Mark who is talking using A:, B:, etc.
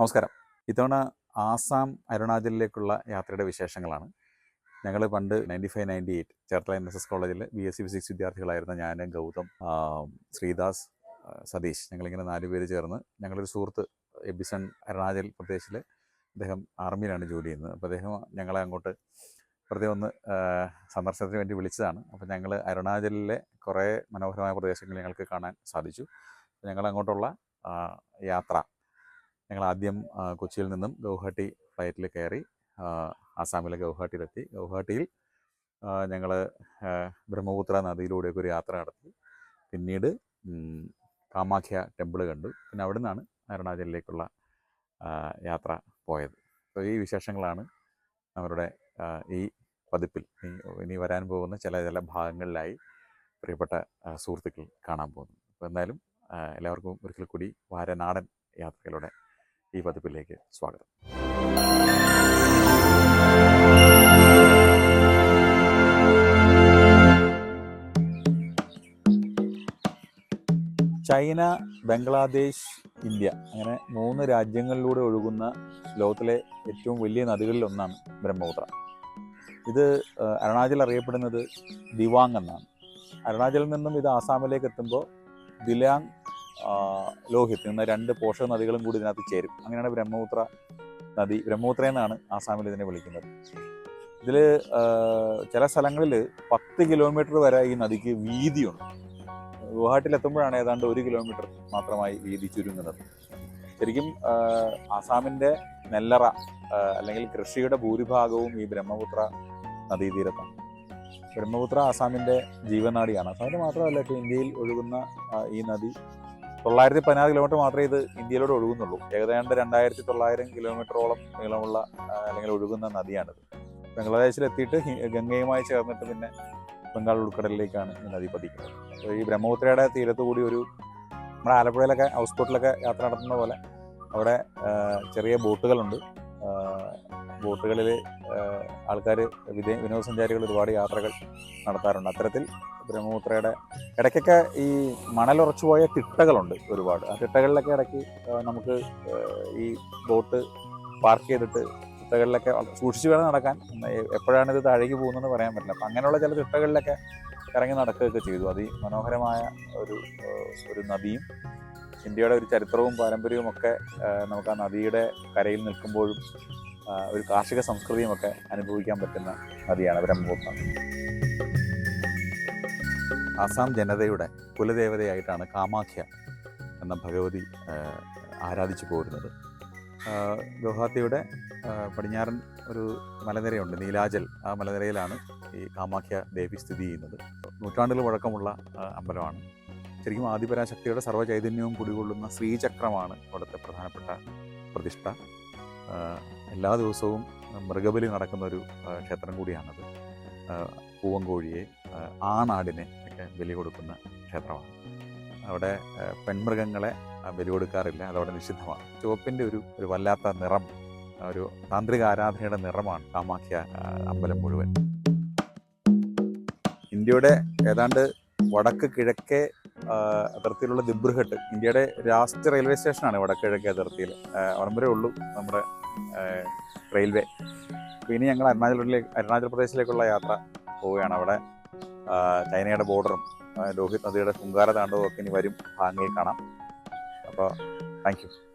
A: നമസ്കാരം. ഇത്തവണ ആസാം അരുണാചലിലേക്കുള്ള യാത്രയുടെ വിശേഷങ്ങളാണ്. ഞങ്ങൾ പണ്ട് ninety five ninety eight Cherthala N S S കോളേജിൽ ബി എസ് സി ഫിസിക്സ് വിദ്യാർത്ഥികളായിരുന്ന ഞാൻ ഗൗതം ശ്രീദാസ് സതീഷ് ഞങ്ങളിങ്ങനെ നാല് പേര് ചേർന്ന് ഞങ്ങളൊരു സുഹൃത്ത് എബിസൺ അരുണാചൽ പ്രദേശിൽ അദ്ദേഹം ആർമിയിലാണ് ജോലി ചെയ്യുന്നത്. അപ്പോൾ അദ്ദേഹം ഞങ്ങളെ അങ്ങോട്ട് വെറുതെ ഒന്ന് സന്ദർശനത്തിന് വേണ്ടി വിളിച്ചതാണ്. അപ്പോൾ ഞങ്ങൾ അരുണാചലിലെ കുറേ മനോഹരമായ പ്രദേശങ്ങൾ ഞങ്ങൾക്ക് കാണാൻ സാധിച്ചു. ഞങ്ങൾ അങ്ങോട്ടുള്ള യാത്ര ഞങ്ങൾ ആദ്യം കൊച്ചിയിൽ നിന്നും ഗൗഹാട്ടി ഫ്ലൈറ്റിൽ കയറി ആസാമിലെ ഗൗഹാട്ടിയിലെത്തി. ഗൗഹാട്ടിയിൽ ഞങ്ങൾ ബ്രഹ്മപുത്ര നദിയിലൂടെയൊക്കെ ഒരു യാത്ര നടത്തി. പിന്നീട് കാമാഖ്യ ടെമ്പിൾ കണ്ടു. പിന്നെ അവിടെ നിന്നാണ് അരുണാചലിലേക്കുള്ള യാത്ര പോയത്. അപ്പോൾ ഈ വിശേഷങ്ങളാണ് അവരുടെ ഈ പതിപ്പിൽ. ഇനി വരാൻ പോകുന്ന ചില ചില ഭാഗങ്ങളിലായി പ്രിയപ്പെട്ട സുഹൃത്തുക്കൾ കാണാൻ പോകുന്നു. അപ്പോൾ എന്തായാലും എല്ലാവർക്കും ഒരിക്കൽ കൂടി വാരനാടൻ യാത്രകളുടെ ഈ പതിപ്പിലേക്ക് സ്വാഗതം. ചൈന ബംഗ്ലാദേശ് ഇന്ത്യ അങ്ങനെ മൂന്ന് രാജ്യങ്ങളിലൂടെ ഒഴുകുന്ന ലോകത്തിലെ ഏറ്റവും വലിയ നദികളിൽ ഒന്നാണ് ബ്രഹ്മപുത്ര. ഇത് അരുണാചൽ അറിയപ്പെടുന്നത് ദിവാങ് എന്നാണ്. അരുണാചലിൽ നിന്നും ഇത് ആസാമിലേക്ക് എത്തുമ്പോൾ ദിലാങ് ലോഹിത് എന്ന രണ്ട് പോഷക നദികളും കൂടി ഇതിനകത്ത് ചേരും. അങ്ങനെയാണ് ബ്രഹ്മപുത്ര നദി. ബ്രഹ്മപുത്ര എന്നാണ് ആസാമിൽ ഇതിനെ വിളിക്കുന്നത്. ഇതിൽ ചില സ്ഥലങ്ങളിൽ പത്ത് കിലോമീറ്റർ വരെ ഈ നദിക്ക് വീതിയുണ്ട്. ഗുവാഹട്ടിയിൽ എത്തുമ്പോഴാണ് ഏതാണ്ട് ഒരു കിലോമീറ്റർ മാത്രമായി വീതി ചുരുങ്ങുന്നത്. ശരിക്കും ആസാമിന്റെ നെല്ലറ അല്ലെങ്കിൽ കൃഷിയുടെ ഭൂരിഭാഗവും ഈ ബ്രഹ്മപുത്ര നദീതീരത്താണ് ബ്രഹ്മപുത്ര ആസാമിന്റെ ജീവനാടിയാണ്. ആസാമിൽ മാത്രമല്ല ഇപ്പോൾ ഇന്ത്യയിൽ ഒഴുകുന്ന ഈ നദി തൊള്ളായിരത്തി പതിനാറ് കിലോമീറ്റർ മാത്രമേ ഇത് ഇന്ത്യയിലൂടെ ഒഴുകുന്നുള്ളൂ. ഏകദേശം രണ്ടായിരത്തി തൊള്ളായിരം കിലോമീറ്ററോളം നീളമുള്ള അല്ലെങ്കിൽ ഒഴുകുന്ന നദിയാണിത്. ബംഗ്ലാദേശിലെത്തിയിട്ട് ഗംഗയുമായി ചേർന്നിട്ട് പിന്നെ ബംഗാൾ ഉൾക്കടലിലേക്കാണ് ഈ നദി പതിക്കുന്നത്. ഈ ബ്രഹ്മപുത്രയുടെ തീരത്ത് കൂടി ഒരു നമ്മുടെ ആലപ്പുഴയിലൊക്കെ ഹൗസ് ബോട്ടിലൊക്കെ യാത്ര നടത്തുന്ന പോലെ അവിടെ ചെറിയ ബോട്ടുകളുണ്ട്. ബോട്ടുകളിൽ ആൾക്കാർ വിദേ വിനോദസഞ്ചാരികൾ ഒരുപാട് യാത്രകൾ നടത്താറുണ്ട്. അത്തരത്തിൽ ബ്രഹ്മപുത്രയുടെ ഇടയ്ക്കൊക്കെ ഈ മണലുറച്ചു പോയ തിട്ടകളുണ്ട് ഒരുപാട്. ആ തിട്ടകളിലൊക്കെ ഇടയ്ക്ക് നമുക്ക് ഈ ബോട്ട് പാർക്ക് ചെയ്തിട്ട് തിട്ടകളിലൊക്കെ സൂക്ഷിച്ചു വേണം നടക്കാൻ. എപ്പോഴാണ് ഇത് താഴേക്ക് പോകുന്നതെന്ന് പറയാൻ പറ്റില്ല. അപ്പം അങ്ങനെയുള്ള ചില തിട്ടകളിലൊക്കെ ഇറങ്ങി നടക്കുകയൊക്കെ ചെയ്തു. അതി മനോഹരമായ ഒരു ഒരു നദിയും ഇന്ത്യയുടെ ഒരു ചരിത്രവും പാരമ്പര്യവും ഒക്കെ നമുക്ക് ആ നദിയുടെ കരയിൽ നിൽക്കുമ്പോഴും ഒരു കാർഷിക സംസ്കൃതിയും ഒക്കെ അനുഭവിക്കാൻ പറ്റുന്ന നദിയാണ് ബ്രഹ്മപുത്ര. ആസാം ജനതയുടെ കുലദേവതയായിട്ടാണ് കാമാഖ്യ എന്ന ഭഗവതി ആരാധിച്ചു പോരുന്നത്. ഗുവാഹത്തിയുടെ പടിഞ്ഞാറൻ ഒരു മലനിരയുണ്ട് നീലാചൽ. ആ മലനിരയിലാണ് ഈ കാമാഖ്യ ദേവി സ്ഥിതി ചെയ്യുന്നത്. നൂറ്റാണ്ടുകൾ വഴക്കമുള്ള അമ്പലമാണ്. ശരിക്കും ആദിപരാശക്തിയുടെ സർവചൈതന്യവും കുടികൊള്ളുന്ന ശ്രീചക്രമാണ് അവിടുത്തെ പ്രധാനപ്പെട്ട പ്രതിഷ്ഠ. എല്ലാ ദിവസവും മൃഗബലി നടക്കുന്നൊരു ക്ഷേത്രം കൂടിയാണത്. പൂവങ്കോഴിയെ ആണാടിനെ ഒക്കെ ബലി കൊടുക്കുന്ന ക്ഷേത്രമാണ്. അവിടെ പെൺമൃഗങ്ങളെ ബലി കൊടുക്കാറില്ല. അതവിടെ നിഷിദ്ധമാണ്. ചുവപ്പിന്റെ ഒരു ഒരു വല്ലാത്ത നിറം ഒരു താന്ത്രിക ആരാധനയുടെ നിറമാണ് കാമാഖ്യ അമ്പലം മുഴുവൻ. ഇന്ത്യയുടെ ഏതാണ്ട് വടക്ക് കിഴക്കേ അതിർത്തിയിലുള്ള ദിബ്രുഘട്ട് ഇന്ത്യയുടെ ലാസ്റ്റ് റെയിൽവേ സ്റ്റേഷനാണ് വടക്ക് അതിർത്തിയിൽ അവിടം ഉള്ളൂ നമ്മുടെ റെയിൽവേ. അപ്പോൾ ഇനി ഞങ്ങൾ അരുണാചലിലേക്ക് അരുണാചൽ പ്രദേശിലേക്കുള്ള യാത്ര പോവുകയാണ് അവിടെ. ചൈനയുടെ ബോർഡറും ലോഹിത് നദിയുടെ ശുങ്കാര താണ്ഡവും ഒക്കെ ഇനി വരും. ഭാഗങ്ങളിൽ കാണാം. അപ്പോൾ താങ്ക് യു